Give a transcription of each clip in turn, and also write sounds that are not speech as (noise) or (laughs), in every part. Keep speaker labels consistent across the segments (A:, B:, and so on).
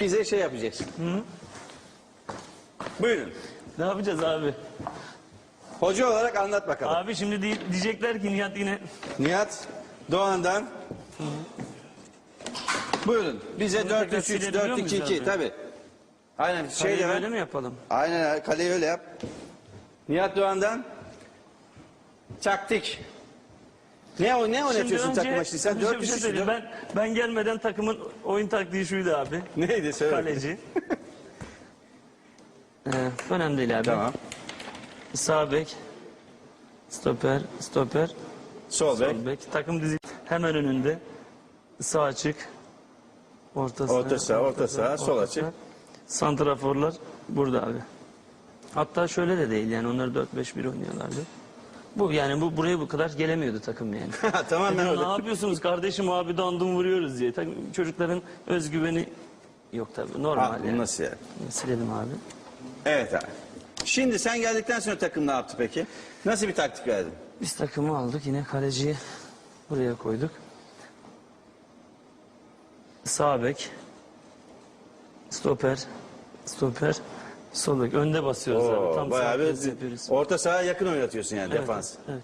A: Bize şey yapacaksın. Buyurun.
B: Ne yapacağız abi?
A: Hoca olarak anlat bakalım.
B: Abi şimdi di- diyecekler ki Nihat yine
A: Nihat Doğan'dan. Buyurun. Bize
B: Bunu
A: 4
B: tekrar
A: 3 3
B: silebiliyor
A: 4 2
B: muyuz
A: 2
B: abi?
A: tabi. Aynen şey
B: Kaleyi
A: ver.
B: mi yapalım?
A: Aynen kaleyi öyle yap. Nihat Doğan'dan. Taktik. Ne o ne oynatıyorsun takım maçını? Sen
B: bir şey-
A: 4
B: bir
A: 3
B: şey
A: 3
B: söyleyeyim. ben, ben gelmeden takımın oyun taktiği şuydu abi.
A: Neydi söyle.
B: Kaleci. (laughs) ee, önemli değil abi.
A: Tamam.
B: Sağ bek. Stoper, stoper,
A: Sol bek.
B: sol bek. Takım dizi hemen önünde. Sağ açık. Orta saha,
A: Orta saha, orta saha, sol
B: orta
A: açık.
B: saha. Santraforlar burada abi. Hatta şöyle de değil yani onlar 4-5-1 oynuyorlardı. Bu yani bu buraya bu kadar gelemiyordu takım yani. (laughs)
A: Tamamen öyle.
B: ne yapıyorsunuz kardeşim abi dandım vuruyoruz diye. Tabii çocukların özgüveni yok tabii normal
A: Ha, bu
B: yani.
A: nasıl yani?
B: Silelim abi.
A: Evet abi. Şimdi sen geldikten sonra takım ne yaptı peki? Nasıl bir taktik verdin?
B: Biz takımı aldık yine kaleciyi buraya koyduk. Sağ bek, stoper, stoper, sol bek. Önde basıyoruz abi.
A: Oo,
B: Tam
A: bayağı
B: sağ
A: bir
B: yapıyoruz.
A: orta sahaya yakın oynatıyorsun yani
B: Evet,
A: defans.
B: Evet.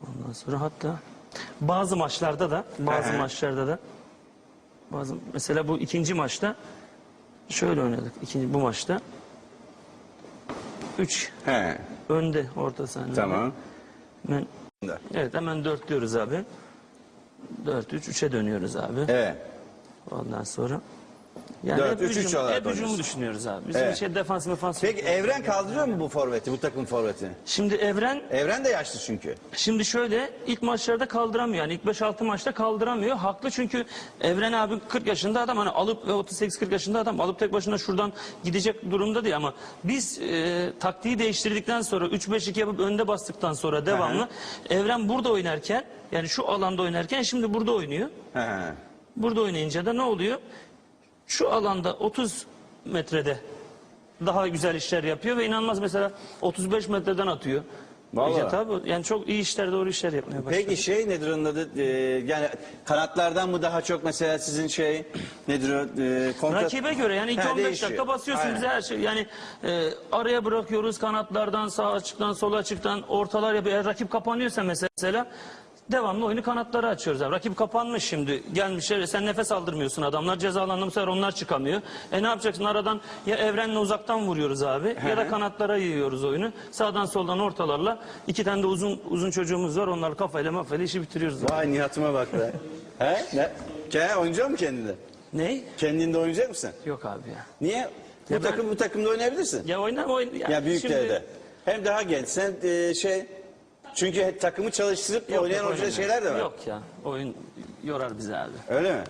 B: Ondan sonra hatta bazı maçlarda da bazı maçlarda da bazı mesela bu ikinci maçta şöyle oynadık. İkinci bu maçta 3
A: He.
B: önde orta sahne.
A: Tamam.
B: Hemen, evet hemen dörtlüyoruz abi. 4 3 3'e dönüyoruz abi.
A: Evet.
B: Ondan sonra yani
A: Dört,
B: hep
A: üç, üç
B: hücum,
A: olarak
B: hep hücumu
A: oynuyorsun.
B: düşünüyoruz abi. Bizim
A: Evet.
B: şey defans defans.
A: Peki Evren kaldırıyor mu bu forveti, bu takım forvetini?
B: Şimdi Evren
A: Evren de yaşlı çünkü.
B: Şimdi şöyle ilk maçlarda kaldıramıyor. Yani ilk 5-6 maçta kaldıramıyor. Haklı çünkü Evren abi 40 yaşında adam hani alıp ve 38-40 yaşında adam alıp tek başına şuradan gidecek durumda değil ama biz e, taktiği değiştirdikten sonra 3-5-2 yapıp önde bastıktan sonra devamlı Evren burada oynarken yani şu alanda oynarken şimdi burada oynuyor.
A: He.
B: Burada oynayınca da ne oluyor? Şu alanda 30 metrede daha güzel işler yapıyor ve inanılmaz mesela 35 metreden atıyor.
A: Vallahi.
B: Ya tabii yani çok iyi işler doğru işler yapmaya başladı.
A: Peki şey nedir onun adı? Ee, yani kanatlardan mı daha çok mesela sizin şey (clears throat) nedir o? Ee, kontra...
B: Rakibe göre yani ilk
A: Ha,
B: 15
A: değişiyor.
B: dakika basıyorsun bize her şey. Yani e, araya bırakıyoruz kanatlardan sağ açıktan sol açıktan ortalar yapıyor. Eğer rakip kapanıyorsa mesela devamlı oyunu kanatlara açıyoruz. Abi. Rakip kapanmış şimdi gelmişler sen nefes aldırmıyorsun adamlar cezalandı bu sefer onlar çıkamıyor. E ne yapacaksın aradan ya evrenle uzaktan vuruyoruz abi ya da kanatlara yiyoruz oyunu. Sağdan soldan ortalarla iki tane de uzun uzun çocuğumuz var onlarla kafayla mafayla işi bitiriyoruz.
A: Vay Nihat'ıma bak be. (laughs) He? Ne? Ke, oynayacak mı kendinde?
B: Ne?
A: Kendinde oynayacak mısın?
B: Yok abi ya.
A: Niye? Bu
B: Ya ben-
A: takım bu takımda oynayabilirsin.
B: Ya oynar oyun.
A: Ya büyüklerde.
B: şimdi-
A: Hem daha genç. Sen e, şey çünkü takımı çalıştırıp oynayan hoca şeyler de var.
B: Yok ya oyun yorar bizi abi.
A: Öyle mi?